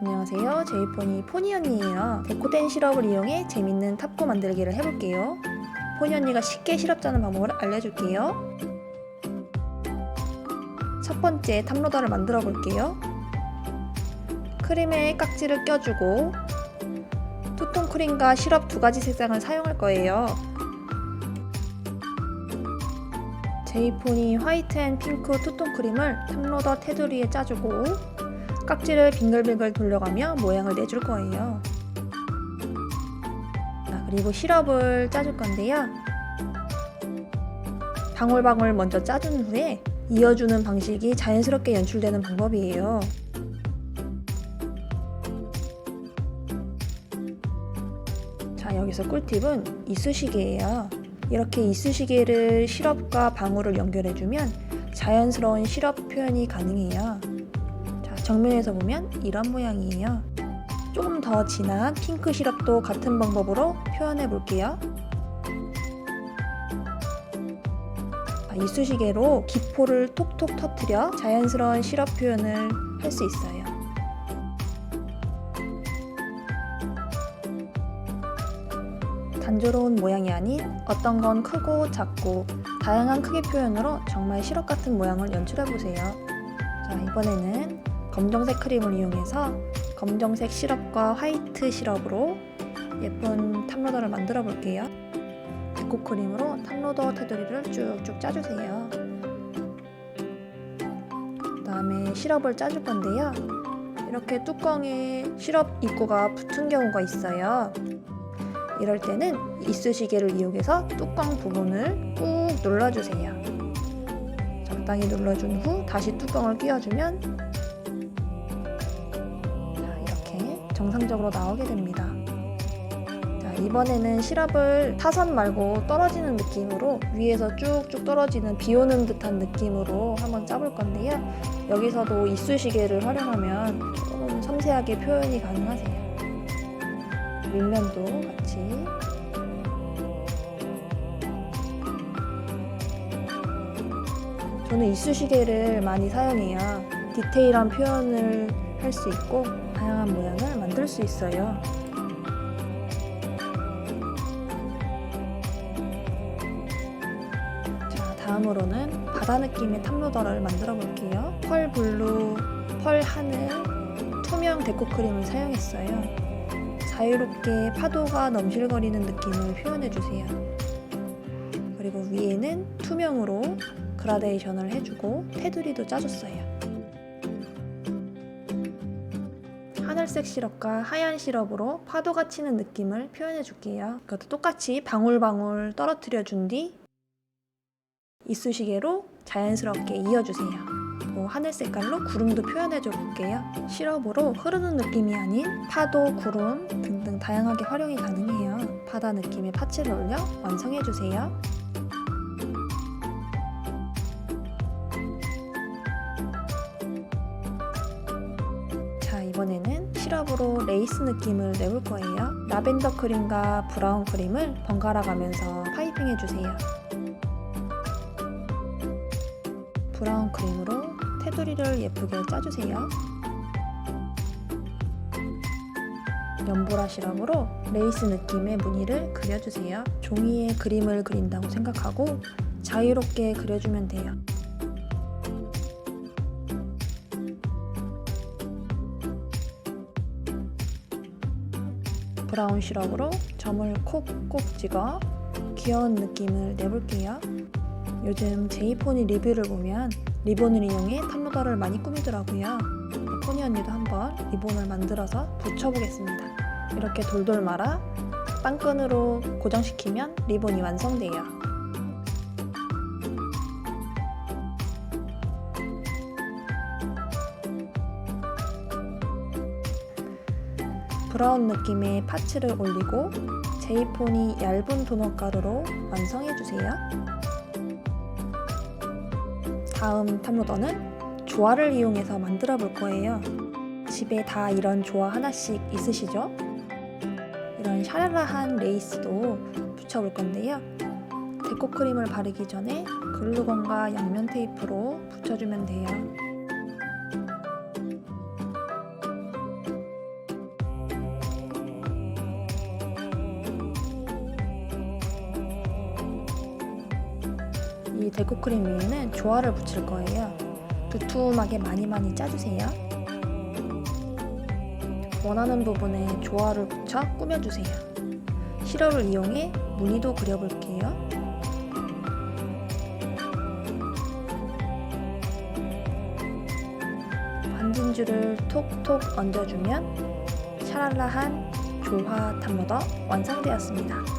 안녕하세요. 제이포니 포니 언니예요. 데코텐 시럽을 이용해 재밌는 탑코 만들기를 해볼게요. 포니 언니가 쉽게 시럽 짜는 방법을 알려줄게요. 첫 번째 탑로더를 만들어 볼게요. 크림에 깍지를 껴주고 투톤 크림과 시럽 두 가지 색상을 사용할 거예요. 제이포니 화이트 앤 핑크 투톤 크림을 탑로더 테두리에 짜주고 깍지를 빙글빙글 돌려가며 모양을 내줄 거예요. 자, 그리고 시럽을 짜줄 건데요. 방울방울 먼저 짜준 후에 이어주는 방식이 자연스럽게 연출되는 방법이에요. 자, 여기서 꿀팁은 이쑤시개예요. 이렇게 이쑤시개를 시럽과 방울을 연결해주면 자연스러운 시럽 표현이 가능해요. 자, 정면에서 보면 이런 모양이에요. 조금 더 진한 핑크 시럽도 같은 방법으로 표현해 볼게요. 자, 이쑤시개로 기포를 톡톡 터트려 자연스러운 시럽 표현을 할 수 있어요. 단조로운 모양이 아닌 어떤 건 크고 작고 다양한 크기 표현으로 정말 시럽 같은 모양을 연출해 보세요. 자, 이번에는 검정색 크림을 이용해서 검정색 시럽과 화이트 시럽으로 예쁜 탑로더를 만들어 볼게요. 데코 크림으로 탑로더 테두리를 쭉쭉 짜주세요. 그 다음에 시럽을 짜줄 건데요. 이렇게 뚜껑에 시럽 입구가 붙은 경우가 있어요. 이럴 때는 이쑤시개를 이용해서 뚜껑 부분을 꾹 눌러주세요. 적당히 눌러준 후 다시 뚜껑을 끼워주면 정상적으로 나오게 됩니다. 자, 이번에는 시럽을 타선 말고 떨어지는 느낌으로 위에서 쭉쭉 떨어지는 비 오는 듯한 느낌으로 한번 짜볼 건데요. 여기서도 이쑤시개를 활용하면 조금 섬세하게 표현이 가능하세요. 밑면도 같이 저는 이쑤시개를 많이 사용해요. 디테일한 표현을 할 수 있고 다양한 모양을 만들 수 있어요. 자, 다음으로는 바다 느낌의 탑로더를 만들어 볼게요. 펄 블루, 펄 하늘, 투명 데코 크림을 사용했어요. 자유롭게 파도가 넘실거리는 느낌을 표현해 주세요. 그리고 위에는 투명으로 그라데이션을 해주고 테두리도 짜줬어요. 하늘색 시럽과 하얀 시럽으로 파도가 치는 느낌을 표현해 줄게요. 이것도 똑같이 방울방울 떨어뜨려 준 뒤 이쑤시개로 자연스럽게 이어주세요. 뭐 하늘 색깔로 구름도 표현해 줘 볼게요. 시럽으로 흐르는 느낌이 아닌 파도, 구름 등등 다양하게 활용이 가능해요. 바다 느낌의 파츠를 올려 완성해 주세요. 자, 이번에는 시럽으로 레이스 느낌을 내볼 거예요. 라벤더 크림과 브라운 크림을 번갈아 가면서 파이핑 해 주세요. 브라운 크림으로 테두리를 예쁘게 짜주세요. 연보라 시럽으로 레이스 느낌의 무늬를 그려주세요. 종이에 그림을 그린다고 생각하고 자유롭게 그려주면 돼요. 브라운 시럽으로 점을 콕콕 찍어 귀여운 느낌을 내볼게요. 요즘 제이포니 리뷰를 보면 리본을 이용해 탑로더를 많이 꾸미더라고요. 포니 언니도 한번 리본을 만들어서 붙여보겠습니다. 이렇게 돌돌 말아 빵끈으로 고정시키면 리본이 완성돼요. 브라운 느낌의 파츠를 올리고 제이폰이 얇은 도넛 가루로 완성해주세요. 다음 탑로더는 조화를 이용해서 만들어 볼 거예요. 집에 다 이런 조화 하나씩 있으시죠? 이런 샤랄라한 레이스도 붙여볼 건데요. 데코 크림을 바르기 전에 글루건과 양면 테이프로 붙여주면 돼요. 이 데코 크림 위에는 조화를 붙일 거예요. 두툼하게 많이 많이 짜주세요. 원하는 부분에 조화를 붙여 꾸며주세요. 시럽을 이용해 무늬도 그려볼게요. 반진줄을 톡톡 얹어주면 샤랄라한 조화 탑로더 완성되었습니다.